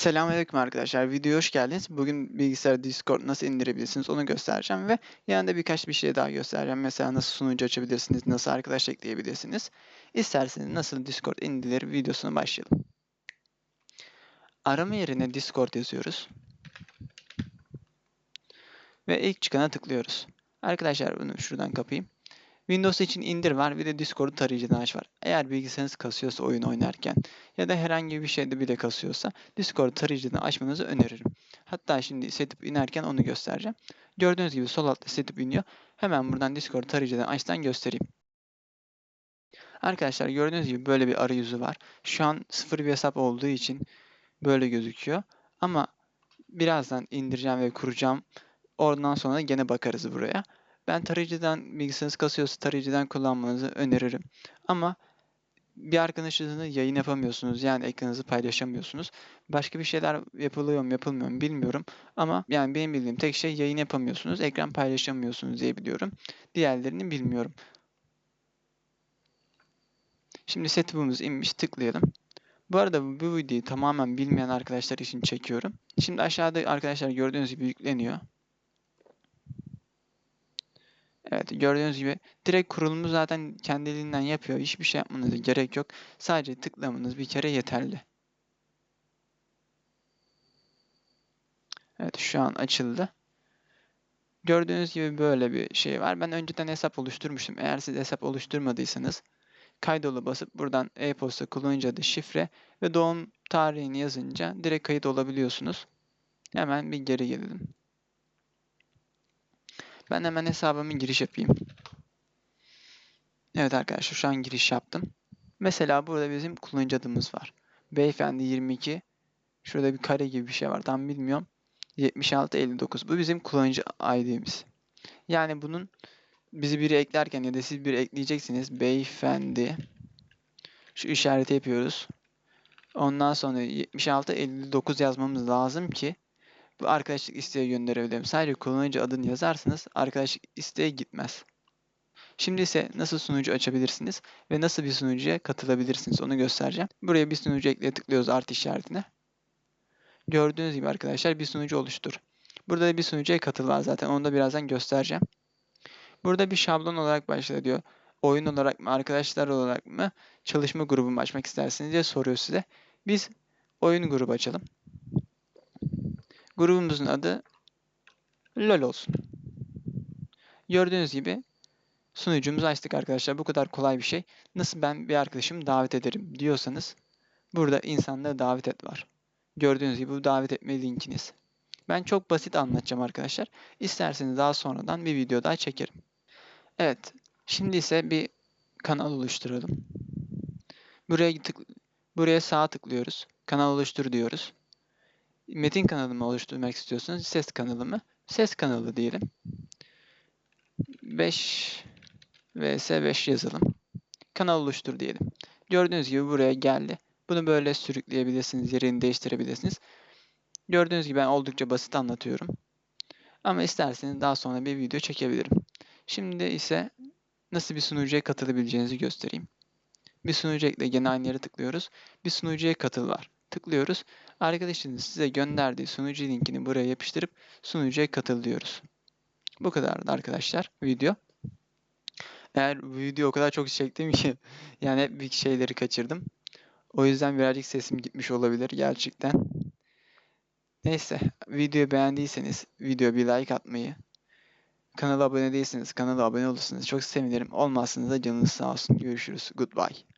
Selamünaleyküm arkadaşlar. Videoya hoş geldiniz. Bugün bilgisayar Discord nasıl indirebilirsiniz onu göstereceğim ve yanında birkaç bir şey daha göstereceğim. Mesela nasıl sunucu açabilirsiniz, nasıl arkadaş ekleyebilirsiniz. İsterseniz nasıl Discord indirilir videosuna başlayalım. Arama yerine Discord yazıyoruz. Ve ilk çıkana tıklıyoruz. Arkadaşlar bunu şuradan kapayım. Windows için indir var bir de Discord tarayıcıdan aç var. Eğer bilgisayarınız kasıyorsa oyun oynarken ya da herhangi bir şeyde bile kasıyorsa Discord tarayıcıdan açmanızı öneririm. Hatta şimdi setup inerken onu göstereceğim. Gördüğünüz gibi sol altta setup iniyor. Hemen buradan Discord tarayıcıdan açtan göstereyim. Arkadaşlar gördüğünüz gibi böyle bir arayüzü var. Şu an sıfır bir hesap olduğu için böyle gözüküyor. Ama birazdan indireceğim ve kuracağım. Oradan sonra gene bakarız buraya. Ben tarayıcıdan bilgisayarınız kasıyorsa tarayıcıdan kullanmanızı öneririm. Ama bir arkadaşınızla yayın yapamıyorsunuz. Yani ekranınızı paylaşamıyorsunuz. Başka bir şeyler yapılıyor mu yapılmıyor mu bilmiyorum. Ama yani benim bildiğim tek şey yayın yapamıyorsunuz. Ekran paylaşamıyorsunuz diye biliyorum. Diğerlerini bilmiyorum. Şimdi setup'ımız inmiş tıklayalım. Bu arada bu videoyu tamamen bilmeyen arkadaşlar için çekiyorum. Şimdi aşağıda arkadaşlar gördüğünüz gibi yükleniyor. Evet gördüğünüz gibi direkt kurulumu zaten kendiliğinden yapıyor. Hiçbir şey yapmanıza gerek yok. Sadece tıklamanız bir kere yeterli. Evet şu an açıldı. Gördüğünüz gibi böyle bir şey var. Ben önceden hesap oluşturmuştum. Eğer siz hesap oluşturmadıysanız kaydolu basıp buradan e-posta kullanıcı adı, şifre ve doğum tarihini yazınca direkt kayıt olabiliyorsunuz. Hemen bir geri gelelim. Ben hemen hesabımın giriş yapayım. Evet arkadaşlar şu an giriş yaptım. Mesela burada bizim kullanıcı adımız var. Beyefendi 22. Şurada bir kare gibi bir şey var. Tam bilmiyorum. 7659. Bu bizim kullanıcı ID'miz. Yani bunun bizi biri eklerken ya da siz biri ekleyeceksiniz. Beyefendi. Şu işareti yapıyoruz. Ondan sonra 7659 yazmamız lazım ki arkadaşlık isteği gönderebilirim. Sadece kullanıcı adını yazarsanız arkadaşlık isteği gitmez. Şimdi ise nasıl sunucu açabilirsiniz ve nasıl bir sunucuya katılabilirsiniz onu göstereceğim. Buraya bir sunucu ekleye tıklıyoruz artı işaretine. Gördüğünüz gibi arkadaşlar bir sunucu oluştur. Burada da bir sunucuya katıl zaten onu da birazdan göstereceğim. Burada bir şablon olarak başlıyor diyor. Oyun olarak mı, arkadaşlar olarak mı, çalışma grubu mu açmak istersiniz diye soruyor size. Biz oyun grubu açalım. Grubumuzun adı LOL olsun. Gördüğünüz gibi sunucumuzu açtık arkadaşlar. Bu kadar kolay bir şey. Nasıl ben bir arkadaşımı davet ederim diyorsanız burada insanları davet et var. Gördüğünüz gibi bu davet etme linkiniz. Ben çok basit anlatacağım arkadaşlar. İsterseniz daha sonradan bir video daha çekerim. Evet. Şimdi ise bir kanal oluşturalım. Buraya tık buraya sağ tıklıyoruz. Kanal oluştur diyoruz metin kanalımı oluşturmak istiyorsanız ses kanalımı ses kanalı diyelim. 5 vs 5 yazalım. Kanal oluştur diyelim. Gördüğünüz gibi buraya geldi. Bunu böyle sürükleyebilirsiniz, yerini değiştirebilirsiniz. Gördüğünüz gibi ben oldukça basit anlatıyorum. Ama isterseniz daha sonra bir video çekebilirim. Şimdi ise nasıl bir sunucuya katılabileceğinizi göstereyim. Bir sunucu ekle gene aynı yere tıklıyoruz. Bir sunucuya katıl var tıklıyoruz. Arkadaşınız size gönderdiği sunucu linkini buraya yapıştırıp sunucuya katıl diyoruz. Bu kadardı arkadaşlar video. Eğer video o kadar çok çektim ki yani bir şeyleri kaçırdım. O yüzden birazcık sesim gitmiş olabilir gerçekten. Neyse videoyu beğendiyseniz video bir like atmayı, kanala abone değilseniz kanala abone olursanız çok sevinirim. Olmazsanız da canınız sağ olsun. Görüşürüz. Goodbye.